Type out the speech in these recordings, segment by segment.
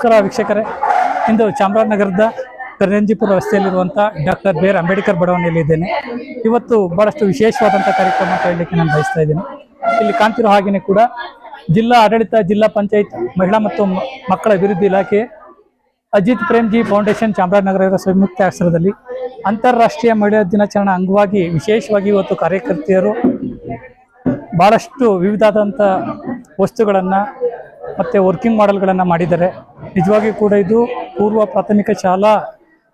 ನಮಸ್ಕಾರ ವೀಕ್ಷಕರೇ. ಇಂದು ಚಾಮರಾಜನಗರದ ಕರಂಜಿಪುರ ರಸ್ತೆಯಲ್ಲಿರುವಂಥ ಡಾಕ್ಟರ್ ಬಿ ಆರ್ ಅಂಬೇಡ್ಕರ್ ಬಡಾವಣೆಯಲ್ಲಿ ಇದ್ದೇನೆ. ಇವತ್ತು ಬಹಳಷ್ಟು ವಿಶೇಷವಾದಂಥ ಕಾರ್ಯಕ್ರಮ ಅಂತ ಹೇಳಲಿಕ್ಕೆ ನಾನು ಬಯಸ್ತಾ ಇದ್ದೇನೆ. ಇಲ್ಲಿ ಕಾಣ್ತಿರೋ ಹಾಗೆಯೇ ಕೂಡ ಜಿಲ್ಲಾ ಆಡಳಿತ, ಜಿಲ್ಲಾ ಪಂಚಾಯತ್, ಮಹಿಳಾ ಮತ್ತು ಮಕ್ಕಳ ಅಭಿವೃದ್ಧಿ ಇಲಾಖೆ, ಅಜಿತ್ ಪ್ರೇಮ್ಜಿ ಫೌಂಡೇಶನ್ ಚಾಮರಾಜನಗರ ಸಂಯುಕ್ತ ಆಶ್ರಯದಲ್ಲಿ ಅಂತಾರಾಷ್ಟ್ರೀಯ ಮಹಿಳಾ ದಿನಾಚರಣೆ ಅಂಗವಾಗಿ ವಿಶೇಷವಾಗಿ ಇವತ್ತು ಕಾರ್ಯಕರ್ತೆಯರು ಭಾಳಷ್ಟು ವಿವಿಧಾದಂಥ ವಸ್ತುಗಳನ್ನು ಮತ್ತು ವರ್ಕಿಂಗ್ ಮಾಡೆಲ್ಗಳನ್ನು ಮಾಡಿದ್ದಾರೆ. ನಿಜವಾಗಿ ಕೂಡ ಇದು ಪೂರ್ವ ಪ್ರಾಥಮಿಕ ಶಾಲಾ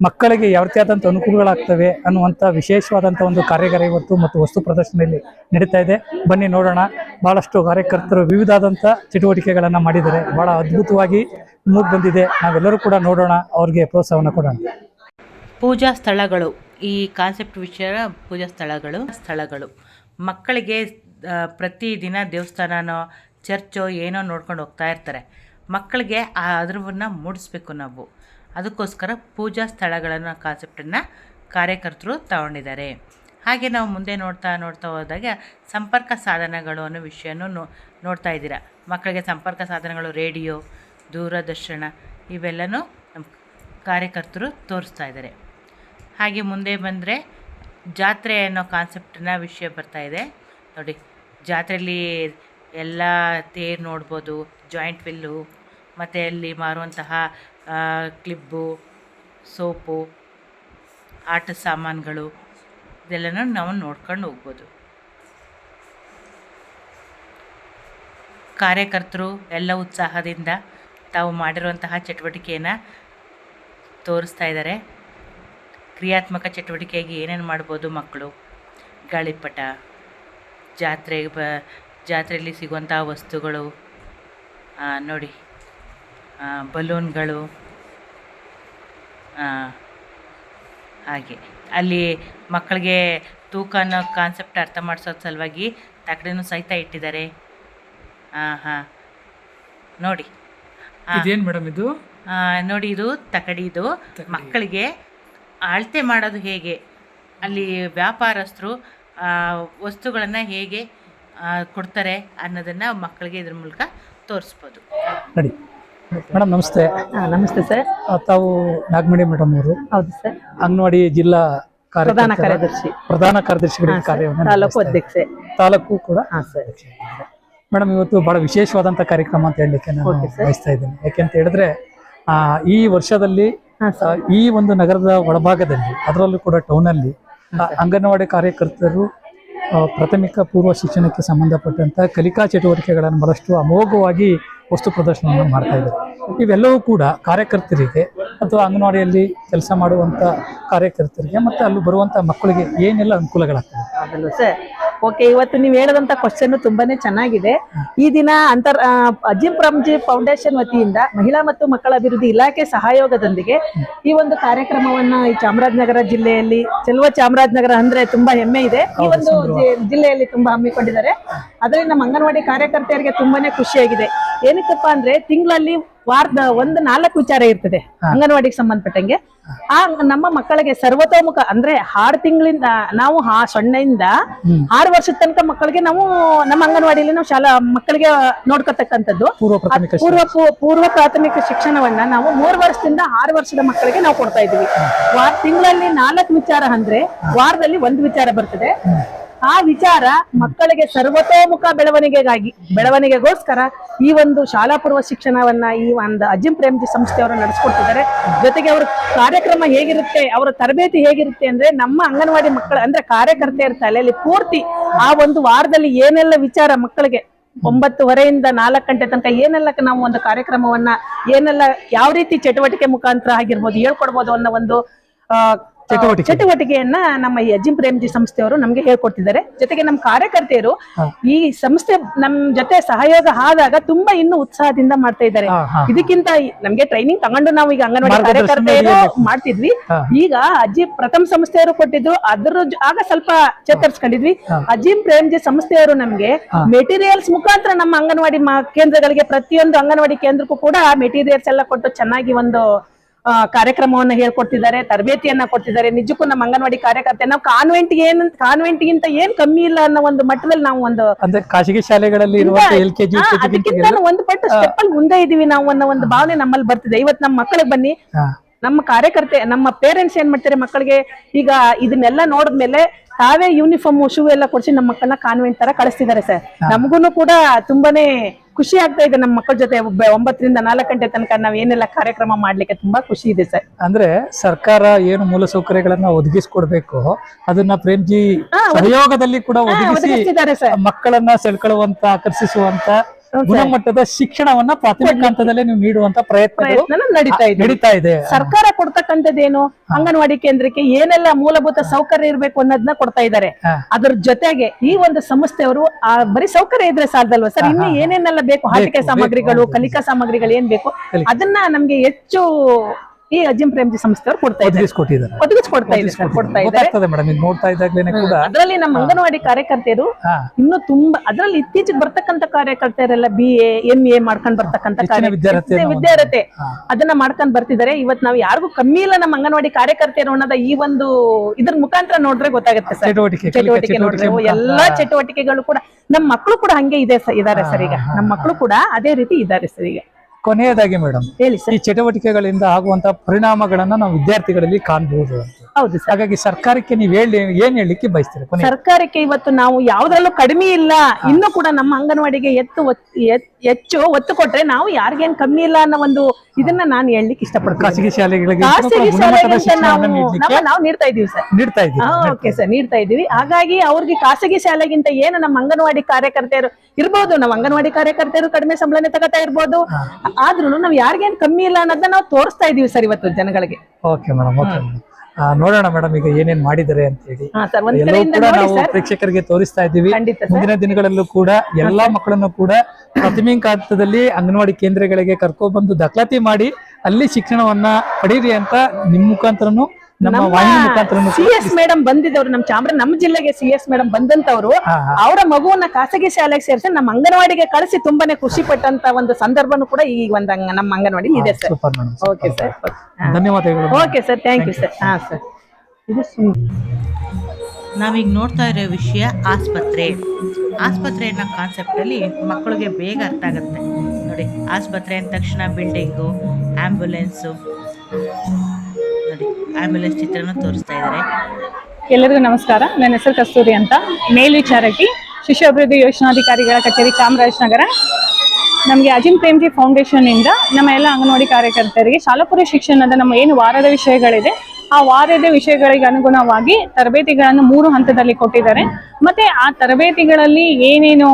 ಮಕ್ಕಳಿಗೆ ಯಾವ ರೀತಿಯಾದಂಥ ಅನುಕೂಲಗಳಾಗ್ತವೆ ಅನ್ನುವಂಥ ವಿಶೇಷವಾದಂಥ ಒಂದು ಕಾರ್ಯಾಗಾರ ಇವತ್ತು ಮತ್ತು ವಸ್ತು ಪ್ರದರ್ಶನದಲ್ಲಿ ನಡೀತಾ ಇದೆ. ಬನ್ನಿ ನೋಡೋಣ. ಭಾಳಷ್ಟು ಕಾರ್ಯಕರ್ತರು ವಿವಿಧಾದಂಥ ಚಟುವಟಿಕೆಗಳನ್ನು ಮಾಡಿದ್ದಾರೆ. ಭಾಳ ಅದ್ಭುತವಾಗಿ ಮೂಡ್ ಬಂದಿದೆ. ನಾವೆಲ್ಲರೂ ಕೂಡ ನೋಡೋಣ. ಅವ್ರಿಗೆ ಪ್ರೋತ್ಸಾಹವನ್ನು ಕೊಡೋಣ. ಪೂಜಾ ಸ್ಥಳಗಳು. ಈ ಕಾನ್ಸೆಪ್ಟ್ ವಿಷಯ ಪೂಜಾ ಸ್ಥಳಗಳು. ಸ್ಥಳಗಳು. ಮಕ್ಕಳಿಗೆ ಪ್ರತಿದಿನ ದೇವಸ್ಥಾನನೋ ಚರ್ಚೋ ಏನೋ ನೋಡ್ಕೊಂಡು ಹೋಗ್ತಾ ಇರ್ತಾರೆ. ಮಕ್ಕಳಿಗೆ ಆ ಅದ್ರವನ್ನು ಮೂಡಿಸ್ಬೇಕು ನಾವು. ಅದಕ್ಕೋಸ್ಕರ ಪೂಜಾ ಸ್ಥಳಗಳನ್ನು ಕಾನ್ಸೆಪ್ಟನ್ನು ಕಾರ್ಯಕರ್ತರು ತಗೊಂಡಿದ್ದಾರೆ. ಹಾಗೆ ನಾವು ಮುಂದೆ ನೋಡ್ತಾ ನೋಡ್ತಾ ಹೋದಾಗ ಸಂಪರ್ಕ ಸಾಧನಗಳು ಅನ್ನೋ ವಿಷಯನೂ ನೋ, ನೋಡ್ತಾ ಇದ್ದೀರಾ. ಮಕ್ಕಳಿಗೆ ಸಂಪರ್ಕ ಸಾಧನಗಳು, ರೇಡಿಯೋ, ದೂರದರ್ಶನ ಇವೆಲ್ಲನೂ ನಮ್ಮ ಕಾರ್ಯಕರ್ತರು ತೋರಿಸ್ತಾ ಇದ್ದಾರೆ. ಹಾಗೆ ಮುಂದೆ ಬಂದರೆ ಜಾತ್ರೆ ಅನ್ನೋ ಕಾನ್ಸೆಪ್ಟನ್ನ ವಿಷಯ ಬರ್ತಾ ಇದೆ. ನೋಡಿ, ಜಾತ್ರೆಯಲ್ಲಿ ಎಲ್ಲ ತೇರು ನೋಡ್ಬೋದು ಜಾಯಿಂಟ್ ವಿಲ್ಲು ಮತ್ತು ಅಲ್ಲಿ ಮಾರುವಂತಹ ಕ್ಲಿಬ್ಬು ಸೋಪು ಆಟ ಸಾಮಾನುಗಳು, ಇದೆಲ್ಲನೂ ನಾವು ನೋಡ್ಕೊಂಡು ಹೋಗ್ಬೋದು. ಕಾರ್ಯಕರ್ತರು ಎಲ್ಲ ಉತ್ಸಾಹದಿಂದ ತಾವು ಮಾಡಿರುವಂತಹ ಚಟುವಟಿಕೆಯನ್ನು ತೋರಿಸ್ತಾ ಇದ್ದಾರೆ. ಕ್ರಿಯಾತ್ಮಕ ಚಟುವಟಿಕೆಯಾಗಿ ಏನೇನು ಮಾಡ್ಬೋದು ಮಕ್ಕಳು? ಗಾಳಿಪಟ, ಜಾತ್ರೆ, ಬ ಜಾತ್ರೆಯಲ್ಲಿ ಸಿಗುವಂಥ ವಸ್ತುಗಳು ನೋಡಿ ಬಲೂನ್ಗಳು ಹಾಗೆ. ಅಲ್ಲಿ ಮಕ್ಕಳಿಗೆ ತೂಕ ಅನ್ನೋ ಕಾನ್ಸೆಪ್ಟ್ ಅರ್ಥ ಮಾಡಿಸೋ ಸಲುವಾಗಿ ತಕಡೆನೂ ಸಹಿತ ಇಟ್ಟಿದ್ದಾರೆ. ಹಾಂ ಹಾಂ. ನೋಡಿ ಇದೇನು ಮೇಡಮ್ ಇದು? ನೋಡಿ ಇದು ತಕಡಿದು ಮಕ್ಕಳಿಗೆ ಅಳತೆ ಮಾಡೋದು ಹೇಗೆ? ಅಲ್ಲಿ ವ್ಯಾಪಾರಸ್ಥರು ವಸ್ತುಗಳನ್ನು ಹೇಗೆ ಕೊಡ್ತಾರೆ ಅನ್ನೋದನ್ನ ಮಕ್ಕಳಿಗೆ ಇದ್ರ ಮೂಲಕ ತೋರಿಸ್ಬೋದು. ನಡಿ. ಮೇಡಮ್ ನಮಸ್ತೆ. ನಮಸ್ತೆ ಸರ್. ತಾವು ನಾಗಮಣಿ ಮೇಡಮ್ ಅವರು. ಹೌದು ಸರ್. ಅಂಗನವಾಡಿ ಜಿಲ್ಲಾ ಪ್ರಧಾನ ಕಾರ್ಯದರ್ಶಿ. ಪ್ರಧಾನ ಕಾರ್ಯದರ್ಶಿ ಕಾರ್ಯವನ್ನು ತಾಲೂಕು ಅಧ್ಯಕ್ಷೆ. ತಾಲೂಕು ಕೂಡ? ಹಾ ಸರ್. ಮೇಡಮ್ ಇವತ್ತು ಬಹಳ ವಿಶೇಷವಾದಂತ ಕಾರ್ಯಕ್ರಮ ಅಂತ ಹೇಳಲಿಕ್ಕೆ ನಾನು. ಬಯಸ್ತಾ ಇದ್ದೇನೆ. ಯಾಕೆಂತ ಹೇಳಿದ್ರೆ ಆ, ಈ ವರ್ಷದಲ್ಲಿ ಈ ಒಂದು ನಗರದ ಒಳಭಾಗದಲ್ಲಿ ಅದರಲ್ಲೂ ಕೂಡ ಟೌನ್ ಅಲ್ಲಿ ಅಂಗನವಾಡಿ ಕಾರ್ಯಕರ್ತರು ಪ್ರಾಥಮಿಕ ಪೂರ್ವ ಶಿಕ್ಷಣಕ್ಕೆ ಸಂಬಂಧಪಟ್ಟಂಥ ಕಲಿಕಾ ಚಟುವಟಿಕೆಗಳನ್ನು ಬಹಳಷ್ಟು ಅಮೋಘವಾಗಿ ವಸ್ತು ಪ್ರದರ್ಶನವನ್ನು ಮಾಡ್ತಾ ಇದ್ದಾರೆ. ಇವೆಲ್ಲವೂ ಕೂಡ ಕಾರ್ಯಕರ್ತರಿಗೆ ಅಥವಾ ಅಂಗನವಾಡಿಯಲ್ಲಿ ಕೆಲಸ ಮಾಡುವಂತ ಕಾರ್ಯಕರ್ತರಿಗೆ ಮತ್ತೆ ಅಲ್ಲಿ ಬರುವಂಥ ಮಕ್ಕಳಿಗೆ ಏನೆಲ್ಲ ಅನುಕೂಲಗಳಾಗ್ತದೆ ಓಕೆ ಇವತ್ತು ನೀವು ಹೇಳದಂತ ಕ್ವಶನ್ ತುಂಬಾನೇ ಚೆನ್ನಾಗಿದೆ. ಈ ದಿನ ಅಂತರ್ ಅಜಿಂ ಪ್ರಮ್ಜಿ ಫೌಂಡೇಶನ್ ವತಿಯಿಂದ ಮಹಿಳಾ ಮತ್ತು ಮಕ್ಕಳ ಅಭಿವೃದ್ಧಿ ಇಲಾಖೆ ಸಹಯೋಗದೊಂದಿಗೆ ಈ ಒಂದು ಕಾರ್ಯಕ್ರಮವನ್ನ ಈ ಚಾಮರಾಜನಗರ ಜಿಲ್ಲೆಯಲ್ಲಿ ಚೆಲುವ ಚಾಮರಾಜನಗರ ಅಂದ್ರೆ ತುಂಬಾ ಹೆಮ್ಮೆ ಇದೆ. ಈ ಒಂದು ಜಿಲ್ಲೆಯಲ್ಲಿ ತುಂಬಾ ಹಮ್ಮಿಕೊಂಡಿದ್ದಾರೆ. ಅದರಿಂದ ನಮ್ಮ ಅಂಗನವಾಡಿ ಕಾರ್ಯಕರ್ತೆಯರಿಗೆ ತುಂಬಾನೇ ಖುಷಿಯಾಗಿದೆ. ಏನಕ್ಕಪ್ಪ ಅಂದ್ರೆ ತಿಂಗಳಲ್ಲಿ ವಾರದ ಒಂದು ನಾಲ್ಕು ವಿಚಾರ ಇರ್ತದೆ ಅಂಗನವಾಡಿಗೆ ಸಂಬಂಧಪಟ್ಟಂಗೆ. ಆ ನಮ್ಮ ಮಕ್ಕಳಿಗೆ ಸರ್ವತೋಮುಖ ಅಂದ್ರೆ ಆರು ತಿಂಗಳಿಂದ ನಾವು ಆ ಸೊನ್ನೆಯಿಂದ ಆರು ವರ್ಷದ ತನಕ ಮಕ್ಕಳಿಗೆ ನಾವು ನಮ್ಮ ಅಂಗನವಾಡಿಯಲ್ಲಿ ನಾವು ಶಾಲಾ ಮಕ್ಕಳಿಗೆ ನೋಡ್ಕೊತಕ್ಕಂಥದ್ದು. ಪೂರ್ವ ಪೂರ್ವ ಪ್ರಾಥಮಿಕ ಶಿಕ್ಷಣವನ್ನ ನಾವು ಮೂರು ವರ್ಷದಿಂದ ಆರು ವರ್ಷದ ಮಕ್ಕಳಿಗೆ ನಾವು ಕೊಡ್ತಾ ಇದೀವಿ ವಾರ ತಿಂಗಳಲ್ಲಿ ನಾಲ್ಕು ವಿಚಾರ ಅಂದ್ರೆ ವಾರದಲ್ಲಿ ಒಂದು ವಿಚಾರ ಬರ್ತದೆ. ಆ ವಿಚಾರ ಮಕ್ಕಳಿಗೆ ಸರ್ವತೋಮುಖ ಬೆಳವಣಿಗೆಗಾಗಿ, ಬೆಳವಣಿಗೆಗೋಸ್ಕರ ಈ ಒಂದು ಶಾಲಾ ಪೂರ್ವ ಶಿಕ್ಷಣವನ್ನ ಈ ಒಂದು ಅಜಿಂ ಪ್ರೇಮ್ಜಿ ಸಂಸ್ಥೆಯವರು ನಡೆಸ್ಕೊಡ್ತಿದ್ದಾರೆ ಜೊತೆಗೆ ಅವರ ಕಾರ್ಯಕ್ರಮ ಹೇಗಿರುತ್ತೆ, ಅವರ ತರಬೇತಿ ಹೇಗಿರುತ್ತೆ ಅಂದ್ರೆ ನಮ್ಮ ಅಂಗನವಾಡಿ ಮಕ್ಕಳ, ಅಂದ್ರೆ ಕಾರ್ಯಕರ್ತೆಯರ ತಲೆಯಲ್ಲಿ ಪೂರ್ತಿ ಆ ಒಂದು ವಾರದಲ್ಲಿ ಏನೆಲ್ಲ ವಿಚಾರ ಮಕ್ಕಳಿಗೆ, ಒಂಬತ್ತುವರೆಯಿಂದ ನಾಲ್ಕು ಗಂಟೆ ತನಕ ಏನೆಲ್ಲ ನಾವು ಒಂದು ಕಾರ್ಯಕ್ರಮವನ್ನ, ಏನೆಲ್ಲ ಯಾವ ರೀತಿ ಚಟುವಟಿಕೆ ಮುಖಾಂತರ ಆಗಿರ್ಬೋದು, ಹೇಳ್ಕೊಡ್ಬೋದು ಅನ್ನೋ ಒಂದು ಚಟುವಟಿಕೆ. ಚಟುವಟಿಕೆಯನ್ನ ನಮ್ಮ ಈ ಅಜಿಂ ಪ್ರೇಮ್ಜಿ ಸಂಸ್ಥೆಯವರು ನಮ್ಗೆ ಹೇಳ್ಕೊಡ್ತಿದ್ದಾರೆ ಜೊತೆಗೆ ನಮ್ಮ ಕಾರ್ಯಕರ್ತೆಯರು ಈ ಸಂಸ್ಥೆ ನಮ್ ಜೊತೆ ಸಹಯೋಗ ಆದಾಗ ತುಂಬಾ ಇನ್ನು ಉತ್ಸಾಹದಿಂದ ಮಾಡ್ತಾ ಇದ್ದಾರೆ. ಇದಕ್ಕಿಂತ ನಮ್ಗೆ ಟ್ರೈನಿಂಗ್ ತಗೊಂಡು ನಾವು ಈಗ ಅಂಗನವಾಡಿ ಕಾರ್ಯಕರ್ತೆಯರು ಮಾಡ್ತಿದ್ವಿ. ಈಗ ಅಜ್ಜಿ ಪ್ರಥಮ ಸಂಸ್ಥೆಯವರು ಕೊಟ್ಟಿದ್ರು. ಅದ್ರ ಆಗ ಸ್ವಲ್ಪ ಚೇತರಿಸ್ಕೊಂಡಿದ್ವಿ. ಅಜಿಂ ಪ್ರೇಮ್ಜಿ ಸಂಸ್ಥೆಯವರು ನಮ್ಗೆ ಮೆಟೀರಿಯಲ್ಸ್ ಮುಖಾಂತರ ನಮ್ಮ ಅಂಗನವಾಡಿ ಕೇಂದ್ರಗಳಿಗೆ ಪ್ರತಿಯೊಂದು ಅಂಗನವಾಡಿ ಕೇಂದ್ರಕ್ಕೂ ಕೂಡ ಮೆಟೀರಿಯಲ್ಸ್ ಎಲ್ಲ ಕೊಟ್ಟು ಚೆನ್ನಾಗಿ ಒಂದು ಕಾರ್ಯಕ್ರಮವನ್ನ ಹೇಳ್ಕೊಡ್ತಿದ್ದಾರೆ ತರಬೇತಿಯನ್ನ ಕೊಡ್ತಿದ್ದಾರೆ. ನಿಜಕ್ಕೂ ನಮ್ಮ ಅಂಗನವಾಡಿ ಕಾರ್ಯಕರ್ತೆ ನಾವು ಕಾನ್ವೆಂಟ್ ಏನ್ ಕಾನ್ವೆಂಟ್ ಗಿಂತ ಏನ್ ಕಮ್ಮಿ ಇಲ್ಲ ಅನ್ನೋ ಒಂದು ಮಟ್ಟದಲ್ಲಿ ನಾವು ಒಂದು ಅಂದ್ರೆ ಖಾಸಗಿ ಶಾಲೆಗಳಲ್ಲಿ ಅದಕ್ಕಿಂತ ಒಂದು ಪಟ್ಟು ಸ್ಟೆಪ್ ಅಲ್ಲಿ ಮುಂದೆ ಇದೀವಿ ನಾವು ಅನ್ನೋ ಒಂದು ಭಾವನೆ ನಮ್ಮಲ್ಲಿ ಬರ್ತಿದೆ. ಇವತ್ತು ನಮ್ಮ ಮಕ್ಕಳಿಗೆ ಬನ್ನಿ. ನಮ್ಮ ಕಾರ್ಯಕರ್ತೆ ನಮ್ಮ ಪೇರೆಂಟ್ಸ್ ಏನ್ ಮಾಡ್ತಾರೆ ಮಕ್ಕಳಿಗೆ? ಈಗ ಇದನ್ನೆಲ್ಲ ನೋಡಿದ್ಮೇಲೆ ತಾವೇ ಯೂನಿಫಾರ್ಮ್ ಶೂ ಎಲ್ಲ ಕೊಡ್ಸಿ ನಮ್ಮ ಮಕ್ಕಳನ್ನ ಕಾನ್ವೆಂಟ್ ತರ ಕಳಿಸ್ತಿದ್ದಾರೆ ಸರ್. ನಮಗೂನು ಕೂಡ ತುಂಬಾನೇ ಖುಷಿ ಆಗ್ತಾ ಇದೆ ನಮ್ಮ ಮಕ್ಕಳ ಜೊತೆ ಒಂಬತ್ತರಿಂದ ನಾಲ್ಕು ಗಂಟೆ ತನಕ ನಾವು ಏನೆಲ್ಲ ಕಾರ್ಯಕ್ರಮ ಮಾಡ್ಲಿಕ್ಕೆ ತುಂಬಾ ಖುಷಿ ಇದೆ ಸರ್ ಅಂದ್ರೆ ಸರ್ಕಾರ ಏನು ಮೂಲಸೌಕರ್ಯಗಳನ್ನ ಒದಗಿಸ್ಕೊಡ್ಬೇಕು ಅದನ್ನ ಪ್ರೇಮ್ಜಿ ಸಹಯೋಗದಲ್ಲಿ ಕೂಡ ಒದಗಿಸಿ ಮಕ್ಕಳನ್ನ ಸೆಳ್ಕೊಳ್ಳುವಂತ ಆಕರ್ಷಿಸುವಂತ. ಗುಣಮಟ್ಟದ ಶಿಕ್ಷಣವನ್ನ ಪ್ರಾಥಮಿಕ ಹಂತದಲ್ಲೇ ನೀವು ನೀಡುವಂತ ಪ್ರಯತ್ನ ನಡೀತಾ ಇದೆ. ನಡೀತಾ ಇದೆ. ಸರ್ಕಾರ ಕೊಡ್ತಕ್ಕಂಥದ್ದೇನು? ಅಂಗನವಾಡಿ ಕೇಂದ್ರಕ್ಕೆ ಏನೆಲ್ಲ ಮೂಲಭೂತ ಸೌಕರ್ಯ ಇರಬೇಕು ಅನ್ನೋದನ್ನ ಕೊಡ್ತಾ ಇದ್ದಾರೆ. ಅದ್ರ ಜೊತೆಗೆ ಈ ಒಂದು ಸಂಸ್ಥೆಯವರು ಆ ಬರೀ ಸೌಕರ್ಯ ಇದ್ರೆ ಸಾಲದಲ್ವಾ ಸರ್? ಇನ್ನು ಏನೇನೆಲ್ಲ ಬೇಕು? ಆಟಿಕೆ ಸಾಮಗ್ರಿಗಳು ಕಲಿಕಾ ಸಾಮಗ್ರಿಗಳು ಏನ್ ಬೇಕು? ಅದನ್ನ ನಮ್ಗೆ ಹೆಚ್ಚು ಈ ಅಜಿಂ ಪ್ರೇಮ್ಜಿ ಸಂಸ್ಥೆಯವರು ಕೊಡ್ತಾ ಇದ್ದಾರೆ. ಸರ್ ಕೊಡ್ತಾ ಇದ್ದಾರೆ. ಗೊತ್ತಾಗ್ತದೆ ಮೇಡಮ್ ಇದು ನೋಡ್ತಾ ಇದ್ದಾಗ್ಲೇನೆ ಕೂಡ. ಅದರಲ್ಲಿ ನಮ್ಮ ಅಂಗನವಾಡಿ ಕಾರ್ಯಕರ್ತೆಯರು ಇನ್ನು ತುಂಬಾ ಅದ್ರಲ್ಲಿ ಇತ್ತೀಚೆಗೆ ಬರ್ತಕ್ಕಂತ ಕಾರ್ಯಕರ್ತೆಯರೆಲ್ಲ ಬಿ ಎ ಎಂ ಎ ಮಾಡ್ಕೊಂಡ್ ಬರ್ತಕ್ಕಂತ ಕಾರ್ಯ- ವಿದ್ಯಾರ್ಥಿ. ಅದನ್ನ ಮಾಡ್ಕೊಂಡ್ ಬರ್ತಿದ್ದಾರೆ. ಇವತ್ ನಾವು ಯಾರಿಗೂ ಕಮ್ಮಿ ಇಲ್ಲ ನಮ್ಮ ಅಂಗನವಾಡಿ ಕಾರ್ಯಕರ್ತೆಯರು ಅನ್ನೋದ ಈ ಒಂದು ಇದ್ರ ಮುಖಾಂತರ ನೋಡ್ರೆ ಗೊತ್ತಾಗುತ್ತೆ ಸರ್. ಚಟುವಟಿಕೆ ನೋಡ್ರೆ ಎಲ್ಲಾ ಚಟುವಟಿಕೆಗಳು ಕೂಡ ನಮ್ಮ ಮಕ್ಕಳು ಕೂಡ ಹಂಗೆ ಇದೆ ಇದಾರೆ ಸರ್ ಈಗ. ನಮ್ಮ ಮಕ್ಕಳು ಕೂಡ ಅದೇ ರೀತಿ ಇದ್ದಾರೆ ಸರ್ ಈಗ. ಕೊನೆಯದಾಗಿ ಮೇಡಮ್ ಹೇಳಿ ಈ ಚಟುವಟಿಕೆಗಳಿಂದ ಆಗುವಂತ ಪರಿಣಾಮಗಳನ್ನ ನಾವು ವಿದ್ಯಾರ್ಥಿಗಳಲ್ಲಿ ಕಾಣಬಹುದು ಹೌದು ಹಾಗಾಗಿ ಸರ್ಕಾರಕ್ಕೆ ನೀವು ಹೇಳಿ ಏನ್ ಹೇಳಲಿಕ್ಕೆ ಬಯಸ್ತೀರಾ ಕೊನೆ ಸರ್ಕಾರಕ್ಕೆ ಇವತ್ತು ನಾವು ಯಾವ್ದ್ರಲ್ಲೂ ಕಡಿಮೆ ಇಲ್ಲ. ಇನ್ನು ಕೂಡ ನಮ್ಮ ಅಂಗನವಾಡಿಗೆ ಎತ್ತು ಒತ್ತಿ- ಎತ್- ಹೆಚ್ಚು ಒತ್ತು ಕೊಟ್ರೆ ನಾವು ಯಾರಿಗೇನ್ ಕಮ್ಮಿ ಇಲ್ಲ ಅನ್ನೋ ಒಂದು ಇದನ್ನ ನಾನು ಹೇಳಲಿಕ್ಕೆ ಇಷ್ಟಪಡ್ತೀನಿ. ಖಾಸಗಿ ಶಾಲೆಗಳಿಗೆ ಖಾಸಗಿ ಶಾಲೆಗಿಂತ ನಾವು ನಮ್ಮ- ನಾವು ನೀಡ್ತಾ ಇದೀವಿ ಸರ್. ನೀಡ್ತಾ ಇದ್ದೀವಿ ಓಕೆ ಸರ್ ನೀಡ್ತಾ ಇದೀವಿ. ಹಾಗಾಗಿ ಅವ್ರಿಗೆ ಖಾಸಗಿ ಶಾಲೆಗಿಂತ ಏನು ನಮ್ಮ ಅಂಗನವಾಡಿ ಕಾರ್ಯಕರ್ತೆಯರು ಇರ್ಬೋದು ನಾವು ಅಂಗನವಾಡಿ ಕಾರ್ಯಕರ್ತೆಯರು ಕಡಿಮೆ ಸಂಬಳನೆ ತಗೋತಾ ಇರ್ಬೋದು. ಆದ್ರೂ ನಾವು ಯಾರಿಗೇನ್ ಕಮ್ಮಿ ಇಲ್ಲ ಅನ್ನೋದನ್ನ ನಾವು ತೋರಿಸ್ತಾ ಇದೀವಿ ಸರ್ ಇವತ್ತು ಜನಗಳಿಗೆ. ಓಕೆ ಮೇಡಮ್ ಓಕೆ ನೋಡೋಣ ಮೇಡಮ್ ಈಗ ಏನೇನ್ ಮಾಡಿದ್ದಾರೆ ಅಂತ ಹೇಳಿ. ಎಲ್ಲವೂ ಕೂಡ ನಾವು ಪ್ರೇಕ್ಷಕರಿಗೆ ತೋರಿಸ್ತಾ ಇದ್ದೀವಿ. ಮುಂದಿನ ದಿನಗಳಲ್ಲೂ ಕೂಡ ಎಲ್ಲಾ ಮಕ್ಕಳನ್ನು ಕೂಡ ಪ್ರಾಥಮಿಕ ಹಂತದಲ್ಲಿ ಅಂಗನವಾಡಿ ಕೇಂದ್ರಗಳಿಗೆ ಕರ್ಕೊಬಂದು ದಾಖಲಾತಿ ಮಾಡಿ ಅಲ್ಲಿ ಶಿಕ್ಷಣವನ್ನ ಪಡೀರಿ ಅಂತ ನಿಮ್ ಮುಖಾಂತರನು ನಮ್ಮ ಸಿ ಎಸ್ ಮೇಡಮ್ ಬಂದಿದ್ದವ್ರು ನಮ್ಮ ಚಾಮರ ನಮ್ಮ ಜಿಲ್ಲೆಗೆ ಸಿ ಎಸ್ ಮೇಡಮ್ ಬಂದಂತವ್ರು. ಅವರ ಮಗುವನ್ನ ಖಾಸಗಿ ಶಾಲೆಗೆ ಸೇರಿಸಿ ನಮ್ಮ ಅಂಗನವಾಡಿಗೆ ಕಳಿಸಿ ತುಂಬಾನೇ ಖುಷಿ ಪಟ್ಟಂತ ಒಂದು ಸಂದರ್ಭನೂ ಕೂಡ ಈ ಒಂದು ನಮ್ಮ ಅಂಗನವಾಡಿ ಇದೆ ಸರ್. ಓಕೆ ಸರ್ ಧನ್ಯವಾದಗಳು okay sir thank you sir ಹಾ ಸರ್ ಇದು ನಾವೀಗ ನೋಡ್ತಾ ಇರೋ ವಿಷಯ ಆಸ್ಪತ್ರೆ. ಆಸ್ಪತ್ರೆ ಅನ್ನೋ ಕಾನ್ಸೆಪ್ಟಲ್ಲಿ ಮಕ್ಕಳಿಗೆ ಬೇಗ ಅರ್ಥ ಆಗುತ್ತೆ. ನೋಡಿ ಆಸ್ಪತ್ರೆ ಅಂದ ತಕ್ಷಣ ಬಿಲ್ಡಿಂಗು ಆ್ಯಂಬುಲೆನ್ಸು ನೋಡಿ ಚಿತ್ರನ ತೋರಿಸ್ತಾ ಇದ್ದಾರೆ. ಎಲ್ಲರಿಗೂ ನಮಸ್ಕಾರ. ನನ್ನ ಹೆಸರು ಕಸ್ತೂರಿ ಅಂತ. ಮೇಲ್ವಿಚಾರಕಿ ಶಿಶು ಅಭಿವೃದ್ಧಿ ಯೋಜನಾಧಿಕಾರಿಗಳ ಕಚೇರಿ ಚಾಮರಾಜನಗರ ನಮಗೆ ಅಜಿನ್ ಪ್ರೇಮ್ಜಿ ಫೌಂಡೇಶನ್ನಿಂದ ನಮ್ಮ ಎಲ್ಲ ಅಂಗನವಾಡಿ ಕಾರ್ಯಕರ್ತರಿಗೆ ಶಾಲಾಪುರ ಶಿಕ್ಷಣದ ನಮ್ಮ ಏನು ವಾರದ ವಿಷಯಗಳಿದೆ ಆ ವಾರದ ವಿಷಯಗಳಿಗೆ ಅನುಗುಣವಾಗಿ ತರಬೇತಿಗಳನ್ನು ಮೂರು ಹಂತದಲ್ಲಿ ಕೊಟ್ಟಿದ್ದಾರೆ. ಮತ್ತೆ ಆ ತರಬೇತಿಗಳಲ್ಲಿ ಏನೇನು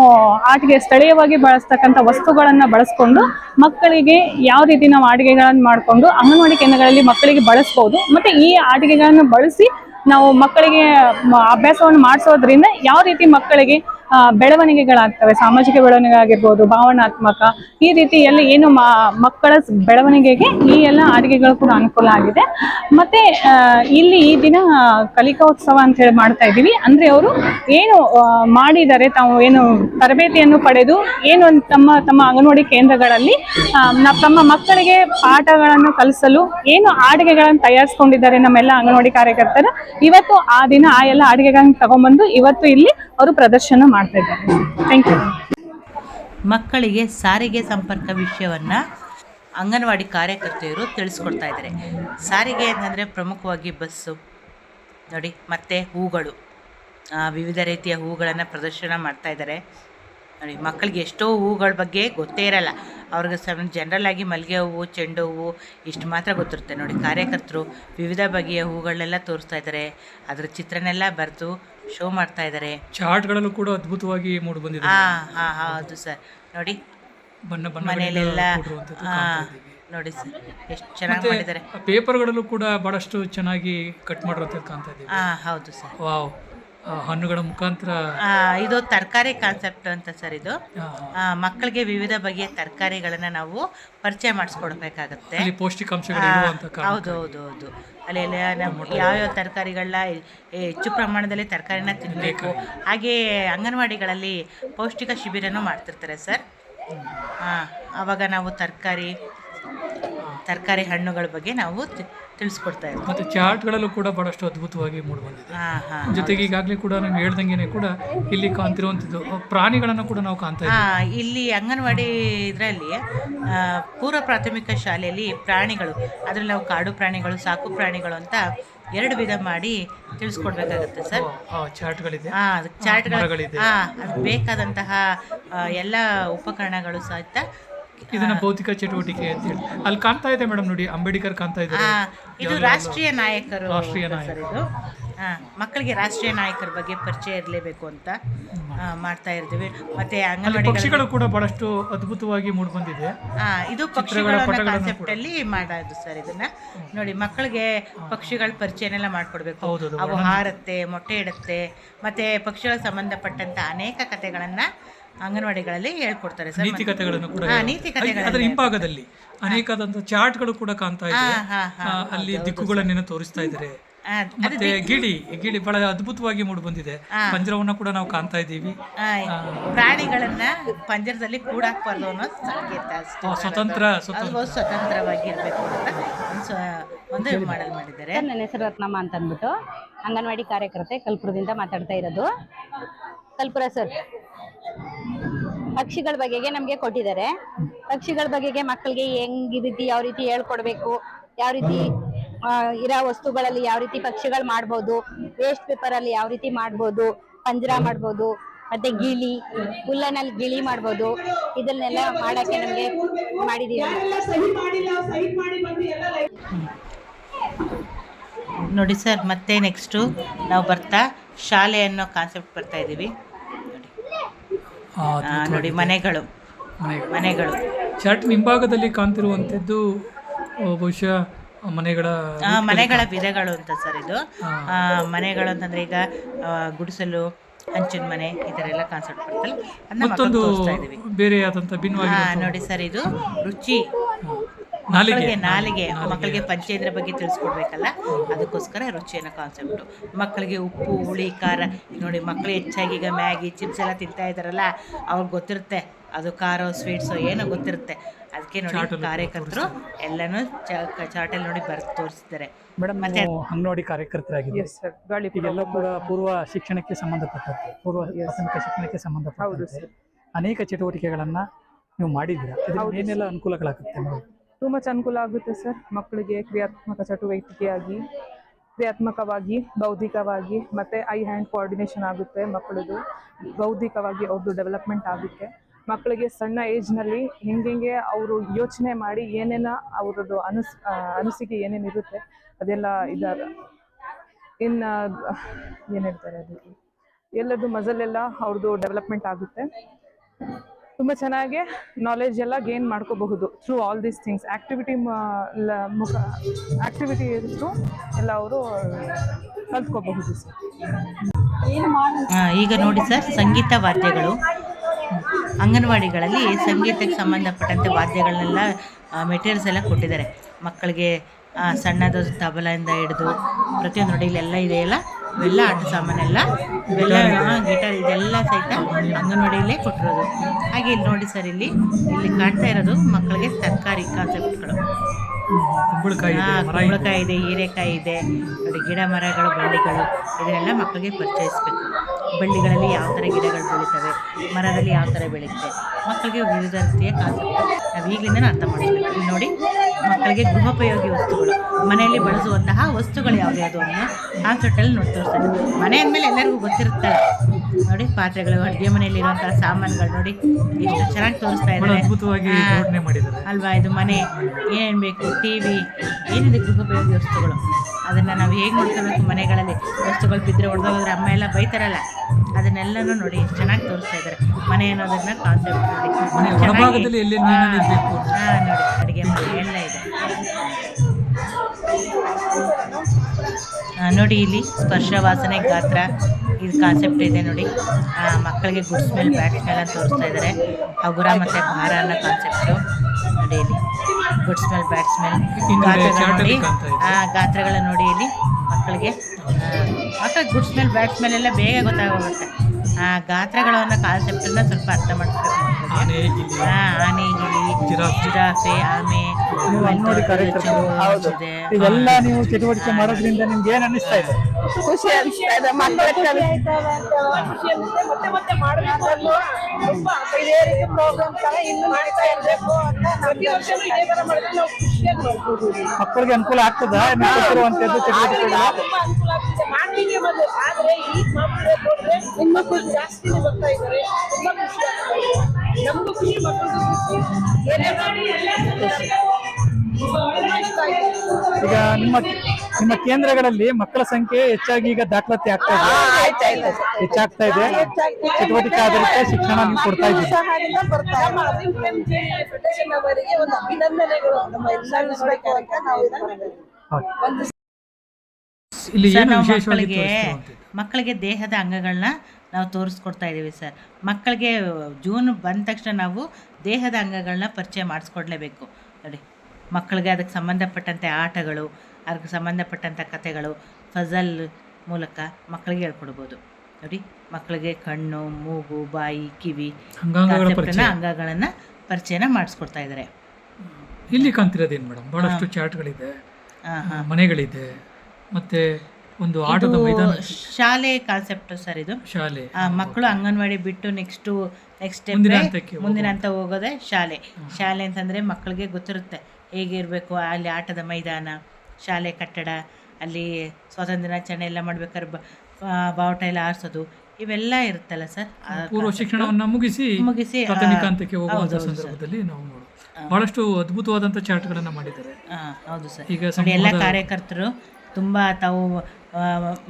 ಆಟಿಗೆ ಸ್ಥಳೀಯವಾಗಿ ಬಳಸ್ತಕ್ಕಂಥ ವಸ್ತುಗಳನ್ನು ಬಳಸ್ಕೊಂಡು ಮಕ್ಕಳಿಗೆ ಯಾವ ರೀತಿ ನಾವು ಅಡುಗೆಗಳನ್ನು ಮಾಡಿಕೊಂಡು ಅಂಗನವಾಡಿ ಕೇಂದ್ರಗಳಲ್ಲಿ ಮಕ್ಕಳಿಗೆ ಬಳಸ್ಬೋದು. ಮತ್ತೆ ಈ ಆಟಿಕೆಗಳನ್ನು ಬಳಸಿ ನಾವು ಮಕ್ಕಳಿಗೆ ಅಭ್ಯಾಸವನ್ನು ಮಾಡಿಸೋದ್ರಿಂದ ಯಾವ ರೀತಿ ಮಕ್ಕಳಿಗೆ ಬೆಳವಣಿಗೆಗಳಾಗ್ತವೆ. ಸಾಮಾಜಿಕ ಬೆಳವಣಿಗೆ ಆಗಿರ್ಬೋದು ಭಾವನಾತ್ಮಕ, ಈ ರೀತಿ ಎಲ್ಲ ಏನು ಮಕ್ಕಳ ಬೆಳವಣಿಗೆಗೆ ಈ ಎಲ್ಲ ಅಡುಗೆಗಳು ಕೂಡ ಅನುಕೂಲ ಆಗಿದೆ. ಮತ್ತೆ ಇಲ್ಲಿ ಈ ದಿನ ಕಲಿಕೋತ್ಸವ ಅಂತ ಹೇಳಿ ಮಾಡ್ತಾ ಇದ್ದೀವಿ. ಅಂದ್ರೆ ಅವರು ಏನು ಮಾಡಿದರೆ ತಾವು ಏನು ತರಬೇತಿಯನ್ನು ಪಡೆದು ಏನು ತಮ್ಮ ತಮ್ಮ ಅಂಗನವಾಡಿ ಕೇಂದ್ರಗಳಲ್ಲಿ ತಮ್ಮ ಮಕ್ಕಳಿಗೆ ಪಾಠಗಳನ್ನು ಕಲಿಸಲು ಏನು ಅಡುಗೆಗಳನ್ನು ತಯಾರಿಸ್ಕೊಂಡಿದ್ದಾರೆ ನಮ್ಮೆಲ್ಲ ಅಂಗನವಾಡಿ ಕಾರ್ಯಕರ್ತರು. ಇವತ್ತು ಆ ದಿನ ಆ ಎಲ್ಲ ಅಡುಗೆಗಳನ್ನ ತಗೊಂಡ್ಬಂದು ಇವತ್ತು ಇಲ್ಲಿ ಅವರು ಪ್ರದರ್ಶನ ಮಾಡ್ತಾ ಇದ್ದಾರೆ. ಥ್ಯಾಂಕ್ ಯು ಮಕ್ಕಳಿಗೆ ಸಾರಿಗೆ ಸಂಪರ್ಕ ವಿಷಯವನ್ನು ಅಂಗನವಾಡಿ ಕಾರ್ಯಕರ್ತೆಯರು ತಿಳಿಸ್ಕೊಡ್ತಾ ಇದ್ದಾರೆ. ಸಾರಿಗೆ ಅಂತಂದರೆ ಪ್ರಮುಖವಾಗಿ ಬಸ್ಸು, ನೋಡಿ ಮತ್ತು ಹೂಗಳು. ವಿವಿಧ ರೀತಿಯ ಹೂಗಳನ್ನು ಪ್ರದರ್ಶನ ಮಾಡ್ತಾ ಇದ್ದಾರೆ. ನೋಡಿ ಮಕ್ಕಳಿಗೆ ಎಷ್ಟೋ ಹೂಗಳ ಬಗ್ಗೆ ಗೊತ್ತೇ ಇರಲ್ಲ. ಅವ್ರಿಗೆ ಸಮ ಜನರಲ್ ಆಗಿ ಮಲ್ಲಿಗೆ ಹೂವು ಚೆಂಡು ಹೂವು ಇಷ್ಟು ಮಾತ್ರ ಗೊತ್ತಿರುತ್ತೆ. ನೋಡಿ ಕಾರ್ಯಕರ್ತರು ವಿವಿಧ ಬಗೆಯ ಹೂಗಳನ್ನೆಲ್ಲ ತೋರಿಸ್ತಾ ಇದ್ದಾರೆ. ಅದರ ಚಿತ್ರನೆಲ್ಲ ಬರೆದು ಶೋ ಮಾಡ್ತಾ ಇದ್ದಾರೆ. ಚಾರ್ಟ್ಗಳಲ್ಲೂ ಕೂಡ ಅದ್ಭುತವಾಗಿ ಮೂಡಿ ಬಂದಿದೆ. ಹಾಂ ಹಾಂ ಹೌದು ಸರ್. ನೋಡಿ ಬಣ್ಣ ಮನೆಯಲ್ಲೆಲ್ಲ ಆ, ನೋಡಿ ಸರ್ ಎಷ್ಟು ಚೆನ್ನಾಗಿ ಮಾಡಿದ್ದಾರೆ. ಪೇಪರ್ಗಳಲ್ಲೂ ಕೂಡ ಬಹಳಷ್ಟು ಚೆನ್ನಾಗಿ ಕಟ್ ಮಾಡಿರೋದು ಕಾಣ್ತಾ ಇದೆ ಹಾಂ ಹೌದು ಸರ್. ವಾವ್ ಹಣ್ಣುಗಳ ಮುಖಾಂತರ ಇದು ತರಕಾರಿ ಕಾನ್ಸೆಪ್ಟ್ ಅಂತ ಸರ್ ಇದು. ಮಕ್ಕಳಿಗೆ ವಿವಿಧ ಬಗೆಯ ತರಕಾರಿಗಳನ್ನು ನಾವು ಪರಿಚಯ ಮಾಡಿಸ್ಕೊಡ್ಬೇಕಾಗತ್ತೆ. ಹೌದು ಹೌದು ಹೌದು ಅಲ್ಲೆಲ್ಲ ನಮ್ಮ ಯಾವ್ಯಾವ ತರಕಾರಿಗಳನ್ನ ಹೆಚ್ಚು ಪ್ರಮಾಣದಲ್ಲಿ ತರಕಾರಿನ ತಿನ್ನಬೇಕು ಹಾಗೆ ಅಂಗನವಾಡಿಗಳಲ್ಲಿ ಪೌಷ್ಟಿಕ ಶಿಬಿರನೂ ಮಾಡ್ತಿರ್ತಾರೆ ಸರ್ ಹಾಂ ಅವಾಗ ನಾವು ತರಕಾರಿ ತರಕಾರಿ ಹಣ್ಣುಗಳ ಬಗ್ಗೆ ನಾವು ತಿಳಿಸ್ಕೊಡ್ತಾ ಇದ್ದಾರೆ ಮತ್ತು ಚಾರ್ಟ್ಗಳಲ್ಲೂ ಕೂಡ ಬಹಳಷ್ಟು ಅದ್ಭುತವಾಗಿ ಮೂಡಿಬಂದಿದೆ. ಹಾಂ ಹಾಂ. ಜೊತೆಗೆ ಈಗಾಗಲೇ ಕೂಡ ನಾನು ಹೇಳ್ದಂಗೆ ಕೂಡ ಇಲ್ಲಿ ಕಾಣ್ತಿರುವಂಥದ್ದು ಪ್ರಾಣಿಗಳನ್ನು ಕೂಡ ನಾವು ಕಾಣ್ತಾ ಇದ್ದೀವಿ. ಹಾಂ ಇಲ್ಲಿ ಅಂಗನವಾಡಿ ಇದರಲ್ಲಿ ಪೂರ್ವ ಪ್ರಾಥಮಿಕ ಶಾಲೆಯಲ್ಲಿ ಪ್ರಾಣಿಗಳು ಅದರಲ್ಲಿ ನಾವು ಕಾಡು ಪ್ರಾಣಿಗಳು ಸಾಕು ಪ್ರಾಣಿಗಳು ಅಂತ ಎರಡು ವಿಧ ಮಾಡಿ ತಿಳಿಸ್ಕೊಡ್ಬೇಕಾಗತ್ತೆ ಸರ್. ಚಾರ್ಟ್ಗಳಿದೆ? ಚಾರ್ಟ್ಗಳಿದೆ ಬೇಕಾದಂತಹ ಎಲ್ಲ ಉಪಕರಣಗಳು ಸಹಿತ ಇದನ್ನ ಭೌತಿಕ ಚಟುವಟಿಕೆ ಅಂತ ಹೇಳಿ. ಅಲ್ಲಿ ಕಾಣ್ತಾ ಇದೆ ಮೇಡಮ್ ನೋಡಿ ಅಂಬೇಡ್ಕರ್ ಕಾಣ್ತಾ ಇದ್ದಾರೆ. ಇದು ರಾಷ್ಟ್ರೀಯ ನಾಯಕರು ರಾಷ್ಟ್ರೀಯ ನಾಯಕರು. ಇದು. ಮಕ್ಕಳಿಗೆ ರಾಷ್ಟ್ರೀಯ ನಾಯಕರ ಬಗ್ಗೆ ಪರಿಚಯ ಇರಲೇಬೇಕು ಅಂತ ಮಾಡ್ತಾ ಇರ್ತೀವಿ. ಮತ್ತೆ ಅಂಗನವಾಡಿ ಪಕ್ಷಿಗಳು ಕೂಡ ಬಹಳಷ್ಟು ಅದ್ಭುತವಾಗಿ ಮೂಡಿ ಬಂದಿದೆ. ಇದು ಪಕ್ಷಿಗಳ ಕಾನ್ಸೆಪ್ಟ್ ಅಲ್ಲಿ ಮಾಡೋದು ಸರ್ ಇದನ್ನ. ನೋಡಿ ಮಕ್ಕಳಿಗೆ ಪಕ್ಷಿಗಳ ಪರಿಚಯನೆಲ್ಲ ಮಾಡ್ಕೊಡ್ಬೇಕು. ಅವು ಹಾರತ್ತೆ ಮೊಟ್ಟೆ ಇಡುತ್ತೆ ಮತ್ತೆ ಪಕ್ಷಿಗಳ ಸಂಬಂಧಪಟ್ಟಂತ ಅನೇಕ ಕಥೆಗಳನ್ನ ಅಂಗನವಾಡಿಗಳಲ್ಲಿ ಹೇಳ್ಕೊಡ್ತಾರೆ ಸರ್ ನೀತಿ ಕಥೆಗಳನ್ನು ಕೂಡ ಹಾ. ನೀತಿ ಕಥೆಗಳು ಅದರ ಹಿಂಭಾಗದಲ್ಲಿ ಅನೇಕದಂತ ಚಾರ್ಟ್ಗಳು ಕೂಡ ಕಾಣ್ತಾ ಇದೆ. ಆ, ಅಲ್ಲಿ ದಿಕ್ಕುಗಳನ್ನೇನೋ ತೋರಿಸ್ತಾ ಇದ್ದಾರೆ. ಮತ್ತೆ ಗಿಳಿ ಗಿಳಿ ಬಹಳ ಅದ್ಭುತವಾಗಿ ಮೂಡಿ ಬಂದಿದೆ. ಪಂಜರವನ್ನ ಕೂಡ ನಾವು ಕಾಣ್ತಾ ಇದ್ದೀವಿ. ಆ, ಪ್ರಾಣಿಗಳನ್ನ ಪಂಜರದಲ್ಲಿ ಕೂಡಾಕ್ಬಾರ್ದು ಅನ್ನೋ ಸಂಕೇತ ಅಷ್ಟೇ ಸ್ವತಂತ್ರ ಸ್ವತಂತ್ರ. ಅದು ಸ್ವತಂತ್ರವಾಗಿ ಇರಬೇಕು ಅಂತ ಒಂದು ಸ್ವ- ಒಂದು ಮಾಡಲ್ ಮಾಡಿದ್ದಾರೆ. ಸರ್ ನನ್ನ ಹೆಸರು ರತ್ನಮ್ಮ ಅಂತ ಅಂದ್ಬಿಟ್ಟು ಅಂಗನವಾಡಿ ಕಾರ್ಯಕರ್ತೆ ಕಲ್ಪುರದಿಂದ ಮಾತಾಡ್ತಾ ಇರೋದು. ಕಲ್ಪುರ ಸರ್. ಪಕ್ಷಿಗಳ ಬಗೆಗೆ ನಮಗೆ ಕೊಟ್ಟಿದ್ದಾರೆ. ಪಕ್ಷಿಗಳ ಬಗೆಗೆ ಮಕ್ಕಳಿಗೆ ಹೆಂಗ್ ರೀತಿ ಯಾವ ರೀತಿ ಹೇಳ್ಕೊಡ್ಬೇಕು, ಯಾವ ರೀತಿ ಇರೋ ವಸ್ತುಗಳಲ್ಲಿ ಯಾವ ರೀತಿ ಪಕ್ಷಿಗಳು ಮಾಡ್ಬೋದು ವೇಸ್ಟ್ ಪೇಪರ್ ಅಲ್ಲಿ ಯಾವ ರೀತಿ ಮಾಡ್ಬೋದು, ಪಂಜರ ಮಾಡ್ಬೋದು, ಮತ್ತೆ ಗಿಳಿ, ಹುಲ್ಲನಲ್ಲಿ ಗಿಳಿ ಮಾಡ್ಬೋದು, ಇದನ್ನೆಲ್ಲ ಮಾಡಕ್ಕೆ ನಮಗೆ ಮಾಡಿದೀವಿ ನೋಡಿ ಸರ್, ಮತ್ತೆ ನೆಕ್ಸ್ಟು ನಾವು ಬರ್ತಾ ಶಾಲೆ ಅನ್ನೋ ಕಾನ್ಸೆಪ್ಟ್ ಬರ್ತಾ ಇದ್ದೀವಿ. ನೋಡಿ ಮನೆಗಳು. ಮನೆಗಳು. ಚರ್ಟ್ ಹಿಂಭಾಗದಲ್ಲಿ ಕಾಣ್ತಿರುವಂತದ್ದು ಬಹುಶಃ ಮನೆಗಳ ಮನೆಗಳ ವಿಧಗಳು ಅಂತ ಸರ್ ಇದು. ಮನೆಗಳು ಅಂತಂದ್ರೆ ಈಗ ಗುಡಿಸಲು ಹಂಚಿನ ಮನೆ ಈ ಥರ ಎಲ್ಲ ಕಾನ್ಸೆಪ್ಟ್ ಬರ್ತಲ್ಲ. ಬೇರೆ ಮತ್ತೊಂದು ಬೇರೆಯಾದಂತ ಭಿನ್ನವಾಗಿ ನೋಡಿ ಸರ್ ಇದು ರುಚಿ. ಮಕ್ಕಳಿಗೆ ನಾಲಿಗೆ ಮಕ್ಕಳಿಗೆ ಪಂಚೇಂದ್ರ ಬಗ್ಗೆ ತಿಳಿಸ್ಕೊಡ್ಬೇಕಲ್ಲ? ಅದಕ್ಕೋಸ್ಕರ ರುಚಿ ಅನ್ನೋ ಕಾನ್ಸೆಪ್ಟು ಮಕ್ಕಳಿಗೆ ಉಪ್ಪು ಹುಳಿ ಖಾರ. ನೋಡಿ ಮಕ್ಕಳು ಹೆಚ್ಚಾಗಿ ಈಗ ಮ್ಯಾಗಿ ಚಿಪ್ಸ್ ಎಲ್ಲ ತಿಂತಾ ಇದಾರಲ್ಲ ಅವ್ರಿಗೆ ಗೊತ್ತಿರುತ್ತೆ. ಅದು ಖಾರ ಸ್ವೀಟ್ಸು ಏನೋ ಗೊತ್ತಿರುತ್ತೆ. ಅದಕ್ಕೆ ನೋಡಿ ಕಾರ್ಯಕರ್ತರು ಎಲ್ಲನೂ ಚಾಟಲ್ಲಿ ನೋಡಿ ಬರ್ ತೋರಿಸಿದ್ದಾರೆ ಮೇಡಮ್ ಮತ್ತೆ ಅಂಗನವಾಡಿ ಕಾರ್ಯಕರ್ತರಾಗಿದ್ದಾರೆ. ಈಗೆಲ್ಲ ಕೂಡ ಪೂರ್ವ ಶಿಕ್ಷಣಕ್ಕೆ ಸಂಬಂಧಪಟ್ಟಂತೆ ಪೂರ್ವ ಪ್ರಾಥಮಿಕ ಶಿಕ್ಷಣಕ್ಕೆ ಸಂಬಂಧಪಟ್ಟಂತೆ ಅನೇಕ ಚಟುವಟಿಕೆಗಳನ್ನ ನೀವು ಮಾಡಿದ್ದೀರಾ? ಏನೆಲ್ಲ ಅನುಕೂಲಗಳಾಗುತ್ತೆ ತುಂಬ ಅನುಕೂಲ ಆಗುತ್ತೆ ಸರ್ ಮಕ್ಕಳಿಗೆ ಕ್ರಿಯಾತ್ಮಕ ಚಟುವಟಿಕೆಯಾಗಿ, ಕ್ರಿಯಾತ್ಮಕವಾಗಿ, ಬೌದ್ಧಿಕವಾಗಿ ಮತ್ತು ಐ ಹ್ಯಾಂಡ್ ಕೋಆರ್ಡಿನೇಷನ್ ಆಗುತ್ತೆ ಮಕ್ಕಳದು. ಬೌದ್ಧಿಕವಾಗಿ ಅವ್ರದ್ದು ಡೆವಲಪ್ಮೆಂಟ್ ಆಗುತ್ತೆ. ಮಕ್ಕಳಿಗೆ ಸಣ್ಣ ಏಜ್ನಲ್ಲಿ ಹೆಂಗೆ ಅವರು ಯೋಚನೆ ಮಾಡಿ ಏನೇನ ಅವ್ರದ್ದು ಅನಿಸ್ ಅನಿಸಿಕೆ ಏನೇನು ಇರುತ್ತೆ ಅದೆಲ್ಲ ಇದಾರ ಇನ್ನು, ಏನು ಹೇಳ್ತಾರೆ ಅದಕ್ಕೆ ಎಲ್ಲದು ಮಜಲೆಲ್ಲ ಅವ್ರದ್ದು ಡೆವಲಪ್ಮೆಂಟ್ ಆಗುತ್ತೆ. ತುಂಬ ಚೆನ್ನಾಗಿ ನಾಲೆಜ್ ಎಲ್ಲ ಗೇನ್ ಮಾಡ್ಕೋಬಹುದು through all these things activity ಮುಖ ಆ್ಯಕ್ಟಿವಿಟಿ ಥ್ರೂ ಎಲ್ಲ ಅವರು ಕಲ್ತ್ಕೋಬಹುದು ಈಗ ನೋಡಿ ಸರ್ ಸಂಗೀತ ವಾದ್ಯಗಳು. ಅಂಗನವಾಡಿಗಳಲ್ಲಿ ಸಂಗೀತಕ್ಕೆ ಸಂಬಂಧಪಟ್ಟಂತೆ ವಾದ್ಯಗಳನ್ನೆಲ್ಲ ಮೆಟೀರಿಯಲ್ಸ್ ಎಲ್ಲ ಕೊಟ್ಟಿದ್ದಾರೆ. ಮಕ್ಕಳಿಗೆ ಸಣ್ಣದ ತಬಲೆಯಿಂದ ಹಿಡಿದು ಪ್ರತಿಯೊಂದು ನೋಡಿ ಇಲ್ಲೆಲ್ಲ ಇದೆಯಲ್ಲ? ಇವೆಲ್ಲ ಆಟ ಸಾಮಾನೆಲ್ಲ ಬೆಲ್ಲ ಗಿಟಾರ್ ಇದೆಲ್ಲ ಸಹಿತ ಅಂಗನವಾಡಿಯಲ್ಲೇ ಕೊಟ್ಟಿರೋದು. ಹಾಗೆ ಇಲ್ಲಿ ನೋಡಿ ಸರ್ ಇಲ್ಲಿ ಇಲ್ಲಿ ಕಾಣ್ತಾ ಇರೋದು ಮಕ್ಕಳಿಗೆ ತರಕಾರಿ ಕಾನ್ಸೆಪ್ಟ್ಗಳು ಕುಂಬಳಕಾಯಿ ಇದೆ. ಕುಂಬಳಕಾಯಿ ಹೀರೆಕಾಯಿ ಇದೆ ಅದು ಗಿಡ ಮರಗಳು ಬಳ್ಳಿಗಳು ಇದನ್ನೆಲ್ಲ ಮಕ್ಕಳಿಗೆ ಪರಿಚಯಿಸಬೇಕು. ಬಳ್ಳಿಗಳಲ್ಲಿ ಯಾವ ಥರ ಗಿಡಗಳು ಬೆಳೀತವೆ ಮರದಲ್ಲಿ ಯಾವ ಥರ ಬೆಳೀತವೆ ಮಕ್ಕಳಿಗೆ ವಿವಿಧ ರೀತಿಯ ಕಾನ್ಸೆಪ್ಟ್ ನಾವು ಈಗಲಿಂದ ಅರ್ಥ ಮಾಡಿಸ್ಬೇಕು. ಇಲ್ಲಿ ನೋಡಿ ಮಕ್ಕಳಿಗೆ ಗೃಹೋಪಯೋಗಿ ವಸ್ತುಗಳು. ಮನೆಯಲ್ಲಿ ಬಳಸುವಂತಹ ವಸ್ತುಗಳು ಯಾವುದ್ಯಾವುದು ಅನ್ನೋ ಕಾನ್ಸೆಪ್ಟಲ್ಲಿ ನೋಡಿ ತೋರಿಸ್ತಾರೆ ಮನೆ ಅಂದಮೇಲೆ ಎಲ್ಲರಿಗೂ ಗೊತ್ತಿರುತ್ತೆ ನೋಡಿ ಪಾತ್ರೆಗಳು ಅಡುಗೆ ಮನೆಯಲ್ಲಿ ಇರುವಂತಹ ಸಾಮಾನುಗಳು ನೋಡಿ. ಎಷ್ಟು ಚೆನ್ನಾಗಿ ತೋರಿಸ್ತಾ ಇದ್ದಾರೆ. ಅಲ್ವಾ ಇದು ಮನೆ. ಏನೇನು ಬೇಕು? ಟಿ ವಿ ಏನಿದೆ ಗೃಹೋಪಯೋಗಿ ವಸ್ತುಗಳು? ಅದನ್ನು ನಾವು ಹೇಗೆ ನೋಡ್ಕೋಬೇಕು ಮನೆಗಳಲ್ಲಿ? ವಸ್ತುಗಳು ಬಿದ್ದರೆ ಹೊಡೆದೋದ್ರೆ ಅಮ್ಮ ಎಲ್ಲ ಬೈತಾರಲ್ಲ. ಅದನ್ನೆಲ್ಲನೂ ನೋಡಿ ಎಷ್ಟು ಚೆನ್ನಾಗಿ ತೋರಿಸ್ತಾ ಇದ್ದಾರೆ. ಮನೆ ಅನ್ನೋದನ್ನ ಕಾನ್ಸೆಪ್ಟ್ ನೋಡಿ ಅಡುಗೆ ನೋಡಿ ಇಲ್ಲಿ ಸ್ಪರ್ಶ ವಾಸನೆ ಗಾತ್ರ. ಇದು ಕಾನ್ಸೆಪ್ಟ್ ಇದೆ ನೋಡಿ. ಮಕ್ಕಳಿಗೆ ಗುಡ್ ಸ್ಮೆಲ್ ಬ್ಯಾಡ್ ಸ್ಮೆಲ್ ಅಂತ ತೋರಿಸ್ತಾ ಇದ್ದಾರೆ ಹಗುರ ಮತ್ತು ಭಾರ ಅನ್ನೋ ಕಾನ್ಸೆಪ್ಟು ನೋಡಿ ಇಲ್ಲಿ. ಗುಡ್ ಸ್ಮೆಲ್ ಬ್ಯಾಡ್ ಸ್ಮೆಲ್ ನೋಡಿ. ಕಾಣ್ತಾ ಆ ಗಾತ್ರಗಳ ನೋಡಿ ಇಲ್ಲಿ ಮಕ್ಕಳಿಗೆ. ಮಕ್ಕಳಿಗೆ ಗುಡ್ ಸ್ಮೆಲ್ ಬ್ಯಾಡ್ ಸ್ಮೆಲ್ ಎಲ್ಲ ಬೇಗ ಗೊತ್ತಾಗೋಗುತ್ತೆ. ಆ ಗಾತ್ರಗಳನ್ನು ಕಾನ್ಸೆಪ್ಟನ್ನ ಸ್ವಲ್ಪ ಅರ್ಥ ಮಾಡಿಸ್ಬೇಕು ಮಕ್ಕಳಿಗೆ ಆನೆ ಗಿಳಿ. ಹಾ, ಆನೆ ಗಿಳಿ ಜಿರಾಫೆ. ಆಮೆ ಕಾರ್ಯಕರ್ತರು ಇವೆಲ್ಲ ನೀವು ಚಟುವಟಿಕೆ ಮಾಡೋದ್ರಿಂದ ನಿಮ್ಗೆ ಏನ್ ಅನಿಸ್ತಾ ಇದೆ? ಖುಷಿ ಅನಿಸ್ತಾ ಇದೆ ಮಕ್ಕಳ ಮತ್ತೆ ಮತ್ತೆ ಮಾಡಬೇಕು ತುಂಬಾ ಇದೇ ರೀತಿ ಪ್ರೋಗ್ರಾಮ್ ತರ ಇನ್ನು ಮಾಡ್ತಾ ಇರಬೇಕು ಅಂತ ಪ್ರತಿ ವರ್ಷ ಇದೇ ತರ ಮಾಡಿದ್ರೆ ನಾವು ಖುಷಿಯಾಗಿ ಮಾಡ್ಬೋದು ಮಕ್ಕಳಿಗೆ ಅನುಕೂಲ ಆಗ್ತದ? ಕೊಟ್ಟಿರುವಂತದ್ದು ಚಟುವಟಿಕೆಗಳು ತುಂಬಾ ಅನುಕೂಲ ಆಗ್ತಿದೆ. ಮಾಡ್ಲಿಕ್ಕೆ ಮೊದಲು ಆದ್ರೆ ಈಗ ಮಕ್ಕಳು ನೋಡಿದ್ರೆ ಹೆಣ್ಮಕ್ಳು ಜಾಸ್ತಿ ಬರ್ತಾ ಇದ್ದಾರೆ. ತುಂಬಾ ಖುಷಿ ಆಗ್ತದೆ ನಮಗೂ ಖುಷಿ ಮಕ್ಕಳಿಗೂ ಈಗ ನಿಮ್ಮ ನಿಮ್ಮ ಕೇಂದ್ರಗಳಲ್ಲಿ ಮಕ್ಕಳ ಸಂಖ್ಯೆ ಹೆಚ್ಚಾಗಿ ಈಗ ದಾಖಲಾತಿ ಆಗ್ತಾ ಇದೆ. ಹೆಚ್ಚಾಗ್ತಾ ಇದೆ. ಚಟುವಟಿಕೆ ಆಧಾರಿತ ಶಿಕ್ಷಣ ನೀವು ಕೊಡ್ತಾ ಇದ್ದೀವಿ ಇಲ್ಲಿ ಏನು ವಿಶೇಷವಾಗಿ ಮಕ್ಕಳಿಗೆ? ಮಕ್ಕಳಿಗೆ ದೇಹದ ಅಂಗಗಳನ್ನ ನಾವು ತೋರಿಸ್ಕೊಡ್ತಾ ಇದ್ದೀವಿ ಸರ್. ಮಕ್ಕಳಿಗೆ ಜೂನ್ ಬಂದ ತಕ್ಷಣ ನಾವು ದೇಹದ ಅಂಗಗಳನ್ನ ಪರಿಚಯ ಮಾಡಿಸ್ಕೊಡ್ಲೇಬೇಕು. ನೋಡಿ ಮಕ್ಕಳಿಗೆ ಅದಕ್ಕೆ ಸಂಬಂಧಪಟ್ಟಂತೆ ಆಟಗಳು ಅದಕ್ಕೆ ಸಂಬಂಧಪಟ್ಟಂಥ ಕಥೆಗಳು ಫಜಲ್ ಮೂಲಕ ಮಕ್ಕಳಿಗೆ ಹೇಳ್ಕೊಡ್ಬೋದು. ನೋಡಿ ಮಕ್ಕಳಿಗೆ ಕಣ್ಣು ಮೂಗು ಬಾಯಿ ಕಿವಿ ಅಂಗಗಳನ್ನ ಪರಿಚಯನ ಮಾಡಿಸ್ಕೊಡ್ತಾ ಇದ್ದಾರೆ ಇಲ್ಲಿ ಕಾಣ್ತಿರೋದೇನು ಮೇಡಮ್? ಬಹಳಷ್ಟು ಚಾರ್ಟ್ಗಳಿದೆ ಮನೆಗಳಿದೆ ಮತ್ತೆ ಒಂದು ಆಟದ ಮೈದಾನ. ಶಾಲೆ ಕಾನ್ಸೆಪ್ಟ್ ಸರ್ ಇದು. ಶಾಲೆ. ಮಕ್ಕಳು ಅಂಗನವಾಡಿ ಬಿಟ್ಟು ನೆಕ್ಸ್ಟ್ ನೆಕ್ಸ್ಟ್ ಮುಂದಿನ ಅಂತ ಹೋಗೋದೇ. ಶಾಲೆ. ಶಾಲೆ ಅಂತಂದ್ರೆ ಮಕ್ಕಳಿಗೆ ಗೊತ್ತಿರುತ್ತೆ ಹೇಗಿರಬೇಕು ಅಲ್ಲಿ ಆಟದ ಮೈದಾನ ಶಾಲೆ ಕಟ್ಟಡ ಅಲ್ಲಿ ಸ್ವಾತಂತ್ರ್ಯ ದಿನಾಚರಣೆ ಎಲ್ಲ ಮಾಡ್ಬೇಕಾದ್ರೆ ಬಾವುಟ ಎಲ್ಲ ಆರಿಸೋದು ಇವೆಲ್ಲ ಇರುತ್ತಲ್ಲ ಸರ್ ಪೂರ್ವ ಶಿಕ್ಷಣವನ್ನ ಮುಗಿಸಿ ಮುಗಿಸಿ ಪ್ರಾಥಮಿಕ ಹಂತಕ್ಕೆ. ಸಂದರ್ಭದಲ್ಲಿ ನಾವು ಬಹಳಷ್ಟು ಅದ್ಭುತವಾದಂತ ಚಾರ್ಟ್ಗಳನ್ನ ಮಾಡಿದ್ದಾರೆ. ಹೌದು ಸರ್ ಈಗ ಎಲ್ಲ ಕಾರ್ಯಕರ್ತರು ತುಂಬಾ ತಾವು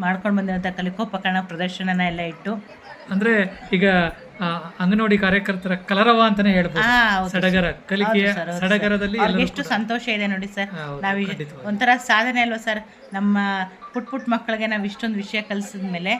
ಮಾಡ್ಕೊಂಡು ಬಂದಿರೋಂಥ ಕಲಿಕೋಪಕರಣ ಪ್ರದರ್ಶನನ ಎಲ್ಲ ಇಟ್ಟು ಅಂದ್ರೆ ಈಗ ಅಂಗನವಾಡಿ ಕಾರ್ಯಕರ್ತರ ಕಲರವ ಅಂತಾನೆ ಹೇಳ್ಬೋದು. ಸಡಗರ ಕಲಿಕೆಯ. ಸಡಗರದಲ್ಲಿ ಎಷ್ಟು ಸಂತೋಷ ಇದೆ ನೋಡಿ ಸರ್ ನಾವು. ಒಂಥರ ಸಾಧನೆ ಅಲ್ವಾ ಸರ್ ನಮ್ಮ ಪುಟ್ ಪುಟ್ ಮಕ್ಕಳಿಗೆ ನಾವು ಇಷ್ಟೊಂದು ವಿಷಯ ಕಲಿಸಿದ ಮೇಲೆ